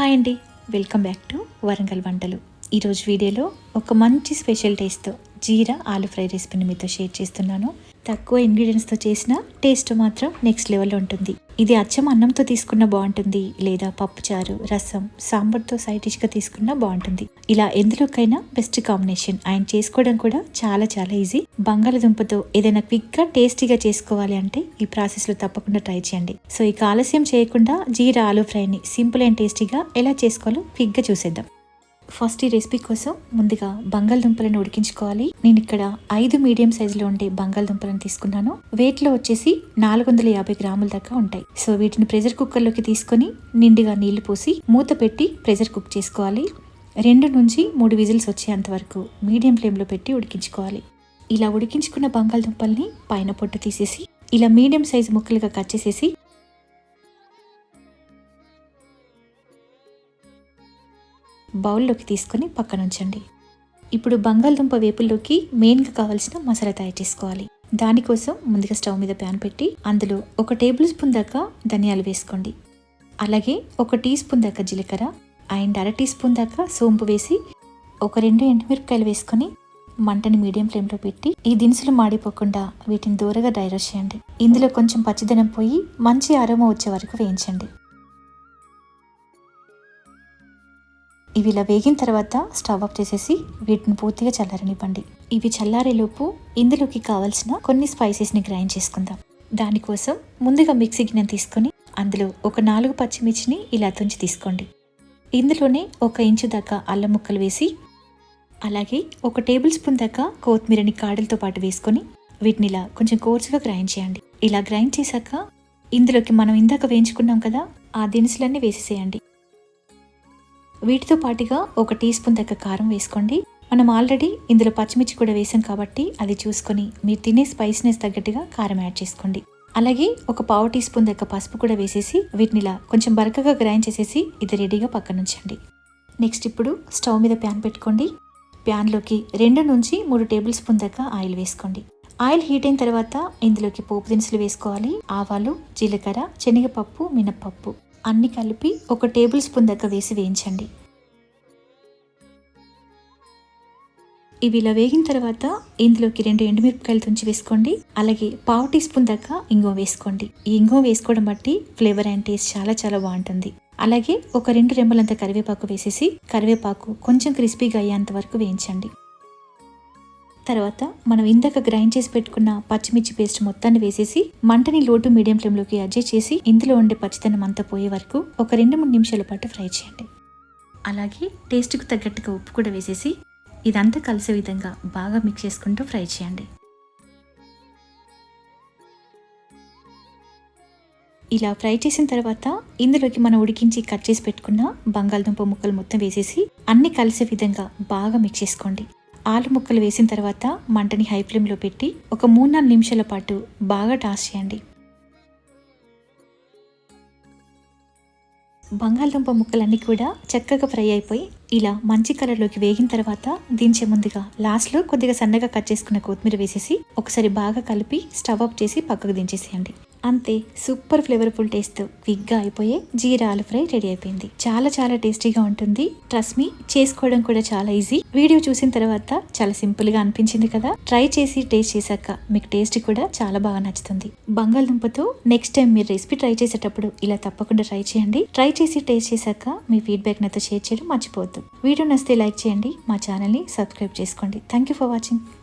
Hi అండి. Welcome back to Warangal వంటలు. ఈరోజు వీడియోలో ఒక మంచి స్పెషల్ టేస్ట్తో జీరా ఆలు ఫ్రై రెసిపీని మీతో షేర్ చేస్తున్నాను. తక్కువ ఇంగ్రీడియంట్స్తో చేసిన టేస్ట్ మాత్రం నెక్స్ట్ లెవెల్లో ఉంటుంది. ఇది అచ్చం అన్నంతో తీసుకున్న బాగుంటుంది. లేదా పప్పుచారు రసం సాంబార్తో సైడ్ డిష్గా తీసుకున్నా బాగుంటుంది. ఇలా ఎందులోకైనా బెస్ట్ కాంబినేషన్. ఆయన చేసుకోవడం కూడా చాలా చాలా ఈజీ. బంగాళదుంపతో ఏదైనా క్విక్గా టేస్టీగా చేసుకోవాలి అంటే ఈ ప్రాసెస్లో తప్పకుండా ట్రై చేయండి. సో ఈ ఆలస్యం చేయకుండా జీరా ఆలు ఫ్రైని సింపుల్ అండ్ టేస్టీగా ఎలా చేసుకోవాలో క్విక్గా చూసేద్దాం. ఫస్ట్ ఈ రెసిపీ కోసం ముందుగా బంగాళదుంపలను ఉడికించుకోవాలి. నేను ఇక్కడ ఐదు మీడియం సైజులో ఉండే బంగాళదుంపలను తీసుకున్నాను. వెయిట్లో వచ్చేసి నాలుగు వందల యాభై గ్రాముల దాకా ఉంటాయి. సో వీటిని ప్రెషర్ కుక్కర్లోకి తీసుకొని నిండుగా నీళ్ళు పోసి మూత పెట్టి ప్రెషర్ కుక్ చేసుకోవాలి. రెండు నుంచి మూడు విజిల్స్ వచ్చేంత వరకు మీడియం ఫ్లేమ్లో పెట్టి ఉడికించుకోవాలి. ఇలా ఉడికించుకున్న బంగాళదుంపల్ని పైన పొట్టు తీసేసి ఇలా మీడియం సైజు ముక్కలుగా కట్ చేసేసి బౌల్లోకి తీసుకొని పక్కన ఉంచండి ఇప్పుడు బంగాళదుంప వేపుల్లోకి మెయిన్గా కావాల్సిన మసాలా తయారు చేసుకోవాలి. దానికోసం ముందుగా స్టవ్ మీద ప్యాన్ పెట్టి అందులో ఒక టేబుల్ స్పూన్ దాకా ధనియాలు వేసుకోండి. అలాగే ఒక టీ స్పూన్ దాకా జీలకర్ర అండ్ అర టీ స్పూన్ దాకా సోంపు వేసి ఒక రెండు ఎండుమిరపకాయలు వేసుకొని మంటని మీడియం ఫ్లేమ్లో పెట్టి ఈ దినుసులు మాడిపోకుండా వీటిని దూరగా డ్రై రోస్ట్ చేయండి. ఇందులో కొంచెం పచ్చిదనం పోయి మంచి ఆరోమ వచ్చే వరకు వేయించండి. ఇవి ఇలా వేగిన తర్వాత స్టవ్ ఆఫ్ చేసేసి వీటిని పూర్తిగా చల్లారనివ్వండి. ఇవి చల్లారేలోపు ఇందులోకి కావాల్సిన కొన్ని స్పైసెస్ని గ్రైండ్ చేసుకుందాం. దానికోసం ముందుగా మిక్సీ గిన్నె తీసుకొని అందులో ఒక నాలుగు పచ్చిమిర్చిని ఇలా తుంచి తీసుకోండి. ఇందులోనే ఒక ఇంచు దాకా అల్లం ముక్కలు వేసి అలాగే ఒక టేబుల్ స్పూన్ దాకా కొత్తిమీరని కాడలతో పాటు వేసుకొని వీటిని ఇలా కొంచెం కోర్సుగా గ్రైండ్ చేయండి. ఇలా గ్రైండ్ చేశాక ఇందులోకి మనం ఇందాక వేయించుకున్నాం కదా ఆ దినుసులన్నీ వేసేసేయండి. వీటితో పాటుగా ఒక టీ స్పూన్ దగ్గర కారం వేసుకోండి. మనం ఆల్రెడీ ఇందులో పచ్చిమిర్చి కూడా వేసాం కాబట్టి అది చూసుకొని మీరు తినే స్పైస్నెస్ తగ్గట్టుగా కారం యాడ్ చేసుకోండి. అలాగే ఒక పావు టీ స్పూన్ దగ్గర పసుపు కూడా వేసేసి వీటిని ఇలా కొంచెం బరకగా గ్రైండ్ చేసేసి ఇది రెడీగా పక్కన ఉంచండి. నెక్స్ట్ ఇప్పుడు స్టవ్ మీద ప్యాన్ పెట్టుకోండి. ప్యాన్లోకి రెండు నుంచి మూడు టేబుల్ స్పూన్ దగ్గర ఆయిల్ వేసుకోండి. ఆయిల్ హీట్ అయిన తర్వాత ఇందులోకి పోపు దినుసులు వేసుకోవాలి. ఆవాలు జీలకర్ర శనగపప్పు మినప్పప్పు. అన్ని కలిపి ఒక టేబుల్ స్పూన్ దగ్గర వేసి వేయించండి. ఇవి ఇలా వేగిన తర్వాత ఇందులోకి రెండు ఎండుమిరపకాయలు తుంచి వేసుకోండి. అలాగే పావు టీ స్పూన్ దాకా ఇంగో వేసుకోండి. ఈ ఇంగో వేసుకోవడం బట్టి ఫ్లేవర్ అండ్ టేస్ట్ చాలా చాలా బాగుంటుంది. అలాగే ఒక రెండు రెమ్మలంత కరివేపాకు వేసేసి కరివేపాకు కొంచెం క్రిస్పీగా అయ్యేంత వరకు వేయించండి. తర్వాత మనం ఇందాక గ్రైండ్ చేసి పెట్టుకున్న పచ్చిమిర్చి పేస్ట్ మొత్తాన్ని వేసేసి మంటని లోటు మీడియం ఫ్లేమ్లోకి అడ్జస్ట్ చేసి ఇందులో ఉండే పచ్చితనం అంతా పోయే వరకు ఒక రెండు మూడు నిమిషాల పాటు ఫ్రై చేయండి. అలాగే టేస్ట్కు తగ్గట్టుగా ఉప్పు కూడా వేసేసి ఇదంతా కలిసే విధంగా బాగా మిక్స్ చేసుకుంటూ ఫ్రై చేయండి. ఇలా ఫ్రై చేసిన తర్వాత ఇందులోకి మనం ఉడికించి కట్ చేసి పెట్టుకున్న బంగాళదుంప ముక్కలు మొత్తం వేసేసి అన్ని కలిసే విధంగా బాగా మిక్స్ చేసుకోండి. ఆలు ముక్కలు వేసిన తర్వాత మంటని హై ఫ్లేమ్లో పెట్టి ఒక మూడు నాలుగు నిమిషాల పాటు బాగా టాస్ చేయండి. బంగాళదుంప ముక్కలన్నీ కూడా చక్కగా ఫ్రై అయిపోయి ఇలా మంచి కలర్లోకి వేగిన తర్వాత దించే ముందుగా లాస్ట్లో కొద్దిగా సన్నగా కట్ చేసుకున్న కొత్తిమీర వేసేసి ఒకసారి బాగా కలిపి స్టవ్ ఆఫ్ చేసి పక్కకు దించేసేయండి. అంతే సూపర్ ఫ్లేవర్ఫుల్ టేస్ట్ క్విక్గా అయిపోయే జీరా ఆలు ఫ్రై రెడీ అయిపోయింది. చాలా చాలా టేస్టీగా ఉంటుంది. ట్రస్ట్ మీ చేసుకోవడం కూడా చాలా ఈజీ వీడియో చూసిన తర్వాత చాలా సింపుల్గా అనిపించింది కదా? ట్రై చేసి టేస్ట్ చేశాక మీకు టేస్ట్ కూడా చాలా బాగా నచ్చుతుంది. బంగాళదుంపతో నెక్స్ట్ టైం మీరు రెసిపీ ట్రై చేసేటప్పుడు ఇలా తప్పకుండా ట్రై చేయండి. ట్రై చేసి టేస్ట్ చేశాక మీ ఫీడ్బ్యాక్ నాతో షేర్ చేయడం మర్చిపోవద్దు. వీడియో నచ్చితే లైక్ చేయండి. మా ఛానల్ని సబ్స్క్రైబ్ చేసుకోండి. Thank you for watching